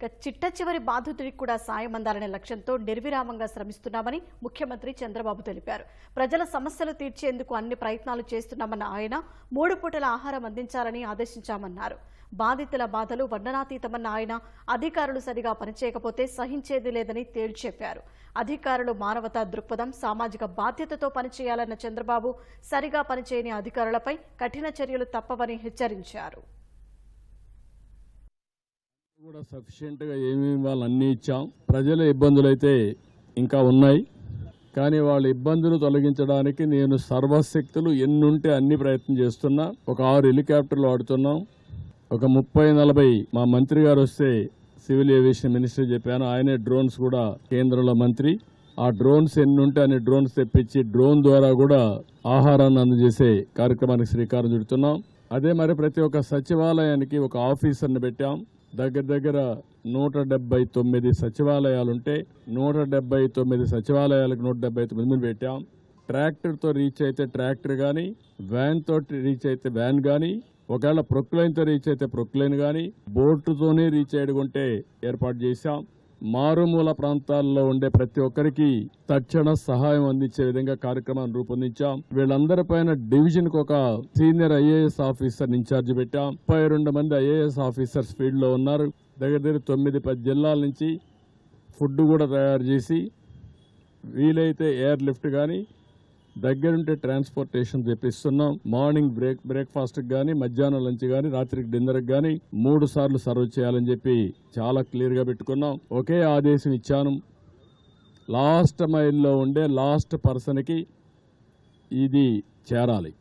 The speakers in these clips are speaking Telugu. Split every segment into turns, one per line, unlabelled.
ఇక చిట్ట చివరి బాధితుడికి కూడా సాయం అందాలనే లక్ష్యంతో నిర్విరామంగా శ్రమిస్తున్నామని ముఖ్యమంత్రి చంద్రబాబు తెలిపారు. ప్రజల సమస్యలు తీర్చేందుకు అన్ని ప్రయత్నాలు చేస్తున్నామన్న ఆయన మూడు పూటల ఆహారం అందించాలని ఆదేశించామన్నారు. బాధితుల బాధలు వర్ణనాతీతమన్న ఆయన అధికారులు సరిగా పనిచేయకపోతే సహించేది లేదని తేల్చెప్పారు అధికారులు మానవతా దృక్పథం సామాజిక బాధ్యతతో పనిచేయాలన్న చంద్రబాబు సరిగా పనిచేయని అధికారులపై కఠిన చర్యలు తప్పవని హెచ్చరించారు.
కూడా సఫిషియెంట్గా ఏమేమి వాళ్ళు అన్నీ ఇచ్చాం. ప్రజల ఇబ్బందులు అయితే ఇంకా ఉన్నాయి. కానీ వాళ్ళ ఇబ్బందులు తొలగించడానికి నేను సర్వశక్తులు ఎన్నుంటే అన్ని ప్రయత్నం చేస్తున్నా. ఒక ఆరు హెలికాప్టర్లు వాడుతున్నాం. ఒక ముప్పై నలభై మా మంత్రి గారు వస్తే సివిల్ ఏవియేషన్ మినిస్టర్ చెప్పాను. ఆయనే డ్రోన్స్ కూడా కేంద్రంలో మంత్రి. ఆ డ్రోన్స్ ఎన్నుంటే అన్ని డ్రోన్స్ తెప్పించి డ్రోన్ ద్వారా కూడా ఆహారాన్ని అందజేసే కార్యక్రమానికి శ్రీకారం చుడుతున్నాం. అదే మరి ప్రతి ఒక్క సచివాలయానికి ఒక ఆఫీసర్ని పెట్టాం. దగ్గర దగ్గర నూట డెబ్బై తొమ్మిది సచివాలయాలుంటే నూట డెబ్బై తొమ్మిది సచివాలయాలకు నూట డెబ్బై తొమ్మిది మంది పెట్టాం. ట్రాక్టర్తో రీచ్ అయితే ట్రాక్టర్ కానీ వ్యాన్ తోటి రీచ్ అయితే వ్యాన్ కానీ ఒకవేళ ప్రొక్లైన్తో రీచ్ అయితే ప్రొక్లైన్ కానీ బోటుతోనే రీచ్ అయ్యకుంటే ఏర్పాటు చేశాం. మారుమూల ప్రాంతాల్లో ఉండే ప్రతి ఒక్కరికి తక్షణ సహాయం అందించే విధంగా కార్యక్రమాన్ని రూపొందించాం. వీళ్ళందరిపైన డివిజన్కు ఒక సీనియర్ ఐఏఎస్ ఆఫీసర్ ఇన్ఛార్జ్ పెట్టాం. ముప్పై రెండు మంది ఐఏఎస్ ఆఫీసర్స్ ఫీల్డ్లో ఉన్నారు. దగ్గర దగ్గర తొమ్మిది పది జిల్లాల నుంచి ఫుడ్ కూడా తయారు చేసి వీలైతే ఎయిర్ లిఫ్ట్ కానీ దగ్గరుంటే ట్రాన్స్పోర్టేషన్ తెప్పిస్తున్నాం మార్నింగ్ బ్రేక్ బ్రేక్ఫాస్ట్ కానీ మధ్యాహ్నం లంచ్ కానీ రాత్రికి డిన్నర్కి కానీ మూడు సార్లు సర్వ్ చేయాలని చెప్పి చాలా క్లియర్గా పెట్టుకున్నాం. ఒకే ఆదేశం ఇచ్చాను. లాస్ట్ మైల్లో ఉండే లాస్ట్ పర్సన్కి ఇది చేరాలి.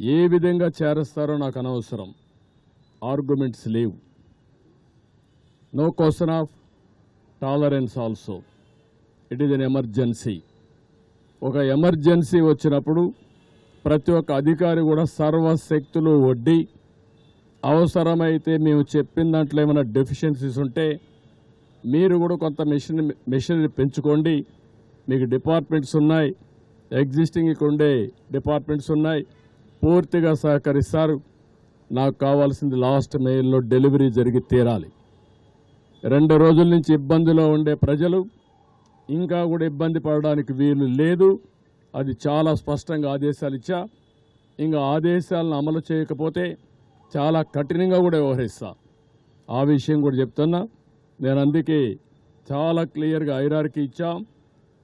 ఏ విధంగా చేరుస్తారో నాకు అనవసరం. ఆర్గ్యుమెంట్స్ లేవు. No question of tolerance also. It is an emergency. ఒక ఎమర్జెన్సీ వచ్చినప్పుడు ప్రతి ఒక్క అధికారి కూడా సర్వశక్తులు వడ్డీ అవసరమైతే మేము చెప్పిన దాంట్లో ఏమైనా డెఫిషియన్సీస్ ఉంటే మీరు కూడా కొంత మిషన్ మెషినరీ పెంచుకోండి. మీకు డిపార్ట్మెంట్స్ ఉన్నాయి ఎగ్జిస్టింగ్ ఇక్కడ ఉండే డిపార్ట్మెంట్స్ ఉన్నాయి పూర్తిగా సహకరిస్తారు. నాకు కావాల్సింది లాస్ట్ మెయిల్లో డెలివరీ జరిగి తీరాలి. రెండు రోజుల నుంచి ఇబ్బందిలో ఉండే ప్రజలు ఇంకా కూడా ఇబ్బంది పడడానికి వీలు లేదు. అది చాలా స్పష్టంగా ఆదేశాలు ఇచ్చా. ఇంకా ఆదేశాలను అమలు చేయకపోతే చాలా కఠినంగా కూడా వ్యవహరిస్తా. ఆ విషయం కూడా చెప్తున్నా. నేను అందుకే చాలా క్లియర్గా ఐరార్కి ఇచ్చాం.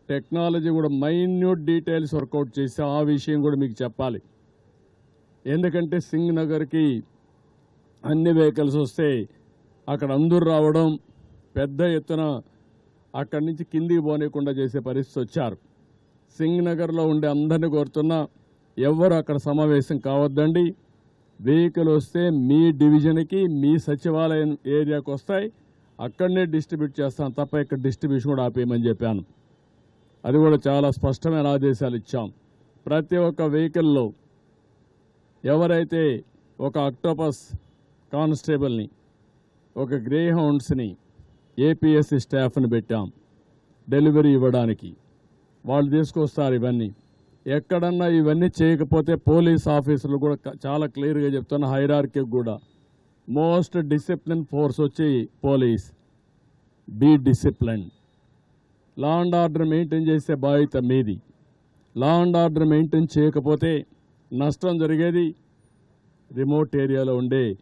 టెక్నాలజీ కూడా మైన్యూట్ డీటెయిల్స్ వర్కౌట్ చేసి ఆ విషయం కూడా మీకు చెప్పాలి. ఎందుకంటే సింగ్ నగర్కి అన్ని వెహికల్స్ వస్తే అక్కడ అందరూ రావడం పెద్ద ఎత్తున అక్కడి నుంచి కిందికి పోనీయకుండా చేసే పరిస్థితి వచ్చారు. సింగ్ నగర్లో ఉండే అందరిని కోరుతున్నా ఎవ్వరు అక్కడ సమావేశం కావద్దండి. వెహికల్ వస్తే మీ డివిజన్కి మీ సచివాలయం ఏరియాకి వస్తాయి. అక్కడనే డిస్ట్రిబ్యూట్ చేస్తాను తప్ప ఇక్కడ డిస్ట్రిబ్యూషన్ కూడా ఆపేయమని చెప్పాను. అది కూడా చాలా స్పష్టమైన ఆదేశాలు ఇచ్చాం. ప్రతి ఒక్క వెహికల్లో ఎవరైతే ఒక అక్టోపస్ కానిస్టేబుల్ని ఒక గ్రే హౌండ్స్ని ఏపీఎస్సి స్టాఫ్ని పెట్టాం. డెలివరీ ఇవ్వడానికి. వాళ్ళు తీసుకొస్తారు ఇవన్నీ. ఎక్కడన్నా ఇవన్నీ చేయకపోతే పోలీస్ ఆఫీసులు కూడా చాలా క్లియర్గా చెప్తున్న హైరార్కి కూడా. మోస్ట్ డిసిప్లిన్ ఫోర్స్ వచ్చి police. Be discipline. Law and order maintain చేసే బాధ్యత మీది. లా అండ్ ఆర్డర్ మెయింటైన్ చేయకపోతే నష్టం జరిగేది రిమోట్ ఏరియాలో ఉండే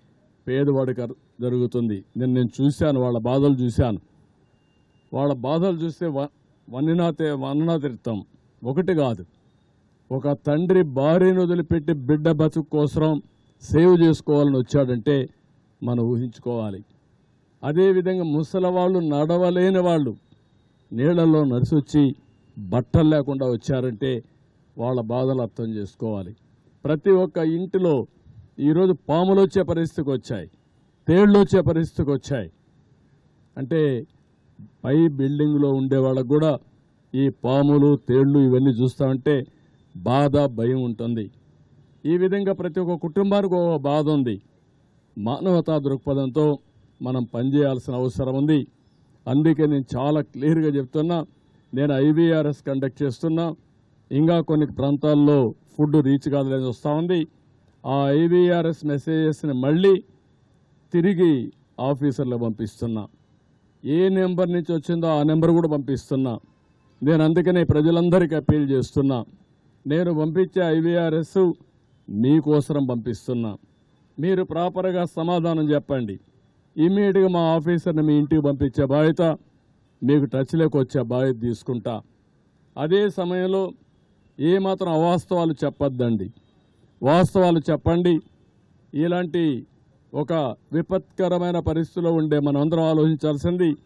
పేదవాడికి జరుగుతుంది. నేను నేను చూశాను వాళ్ళ బాధలు చూశాను. వాళ్ళ బాధలు చూస్తే వ- వన్నినాతే వన్ననా తీర్థం ఒకటి కాదు. ఒక తండ్రి భార్యను వదిలిపెట్టి బిడ్డ బతుకు కోసం సేవ్ చేసుకోవాలని వచ్చాడంటే మనం ఊహించుకోవాలి. అదేవిధంగా ముసలి వాళ్ళు నడవలేని వాళ్ళు నీళ్ళలో నడిసొచ్చి బట్టలు లేకుండా వచ్చారంటే వాళ్ళ బాధలు అర్థం చేసుకోవాలి. ప్రతి ఒక్క ఇంటిలో ఈరోజు పాములు వచ్చే పరిస్థితికి వచ్చాయి తేళ్ళు వచ్చే పరిస్థితికి వచ్చాయి అంటే పై బిల్డింగ్లో ఉండే వాళ్ళకు కూడా ఈ పాములు తేళ్ళు ఇవన్నీ చూస్తామంటే బాధ భయం ఉంటుంది. ఈ విధంగా ప్రతి ఒక్క కుటుంబానికి ఒక బాధ ఉంది. మానవతా దృక్పథంతో మనం పనిచేయాల్సిన అవసరం ఉంది. అందుకే నేను చాలా క్లియర్గా చెప్తున్నా నేను ఐవీఆర్ఎస్ కండక్ట్ చేస్తున్నా. ఇంకా కొన్ని ప్రాంతాల్లో ఫుడ్ రీచ్ కాదని వస్తూ ఉంది. ఆ ఐవీఆర్ఎస్ మెసేజెస్ని మళ్ళీ తిరిగి ఆఫీసర్లు పంపిస్తున్నా. ఏ నెంబర్ నుంచి వచ్చిందో ఆ నెంబర్ కూడా పంపిస్తున్నా. నేను అందుకనే ప్రజలందరికీ అప్పీల్ చేస్తున్నా. నేను పంపించే ఐవీఆర్ఎస్ మీకోసరం పంపిస్తున్నా. మీరు ప్రాపర్గా సమాధానం చెప్పండి. ఇమీడియట్గా మా ఆఫీసర్ని మీ ఇంటికి పంపించే బాధ్యత మీకు టచ్లోకి వచ్చే బాధ్యత తీసుకుంటా. అదే సమయంలో ఏమాత్రం అవాస్తవాలు చెప్పొద్దండి. వాస్తవాలు చెప్పండి. ఇలాంటి ఒక విపత్కరమైన పరిస్థితిలో ఉండే మనందరం ఆలోచించాల్సింది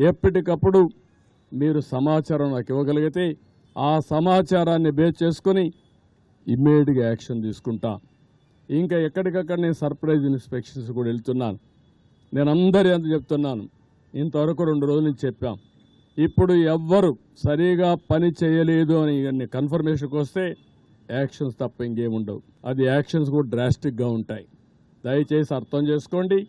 ఎప్పటికప్పుడు మీరు సమాచారం నాకు ఇవ్వగలిగితే ఆ సమాచారాన్ని బేస్ చేసుకొని ఇమ్మీడియట్గా యాక్షన్ తీసుకుంటా. ఇంకా ఎక్కడికక్కడ నేను సర్ప్రైజ్ ఇన్స్పెక్షన్స్ కూడా వెళ్తున్నాను. నేను అందరి అంత చెప్తున్నాను. ఇంతవరకు రెండు రోజుల నుంచి చెప్పాం. ఇప్పుడు ఎవ్వరు సరిగా పని చేయలేదు అని కన్ఫర్మేషన్కి వస్తే యాక్షన్స్ తప్ప ఇంకేముండవు. అది యాక్షన్స్ కూడా డ్రాస్టిక్గా ఉంటాయి. దయచేసి అర్థం చేసుకోండి.